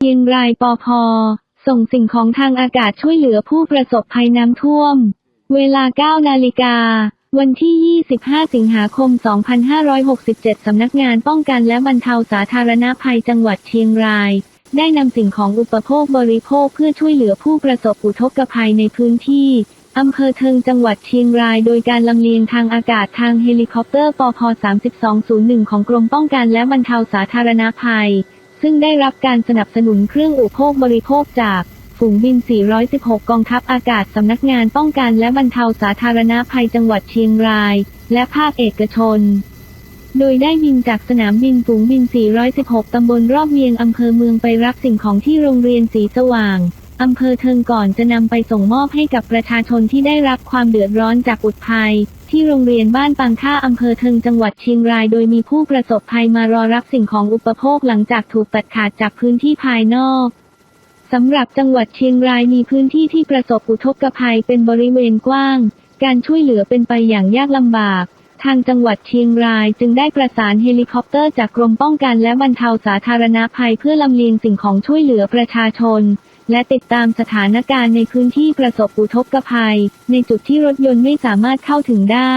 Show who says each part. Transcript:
Speaker 1: เชียงรายปอพส่งสิ่งของทางอากาศช่วยเหลือผู้ประสบภัยน้ำท่วม เวลา 9 นาฬิกา วันที่ 25 สิงหาคม 2567 สำนักงานป้องกันและบรรเทาสาธารณภัยจังหวัดเชียงราย ได้นำสิ่งของอุปโภคบริโภคเพื่อช่วยเหลือผู้ประสบอุทกภัยในพื้นที่อำเภอเทิงจังหวัดเชียงรายโดยการลำเลียงทางอากาศทางเฮลิคอปเตอร์ปพ3201 ของกรมป้องกันและบรรเทาสาธารณภัย ซึ่งได้รับการสนับสนุนเครื่องอุปโภคบริโภคจากฝูงบิน 416 กองทัพอากาศสำนักงานป้องกันและบรรเทาสาธารณภัยจังหวัดเชียงราย และภาคเอกชน โดยได้บินจากสนามบินฝูงบิน 416 ตำบลรอบเวียงอำเภอเมืองไปรับสิ่งของที่โรงเรียนสีสว่าง อำเภอเทิงก่อนจะนำไปส่งมอบให้กับประชาชนที่ได้รับความเดือดร้อนจากอุทภัย ที่โรงเรียนบ้านปังค่าอำเภอเทิงจังหวัดเชียงราย โดยมีผู้ประสบภัยมารอรับสิ่งของอุปโภคหลังจากถูกตัดขาดจากพื้นที่ภายนอกสำหรับจังหวัดเชียงรายมีพื้นที่ที่ประสบอุทกภัยเป็นบริเวณกว้าง การช่วยเหลือเป็นไปอย่างยากลำบาก ทางจังหวัดเชียงรายจึงได้ประสานเฮลิคอปเตอร์จากกรมป้องกันและบรรเทาสาธารณภัยเพื่อลำเลียงสิ่งของช่วยเหลือประชาชน และติดตามสถานการณ์ในพื้นที่ประสบอุทกภัย ในจุดที่รถยนต์ไม่สามารถเข้าถึงได้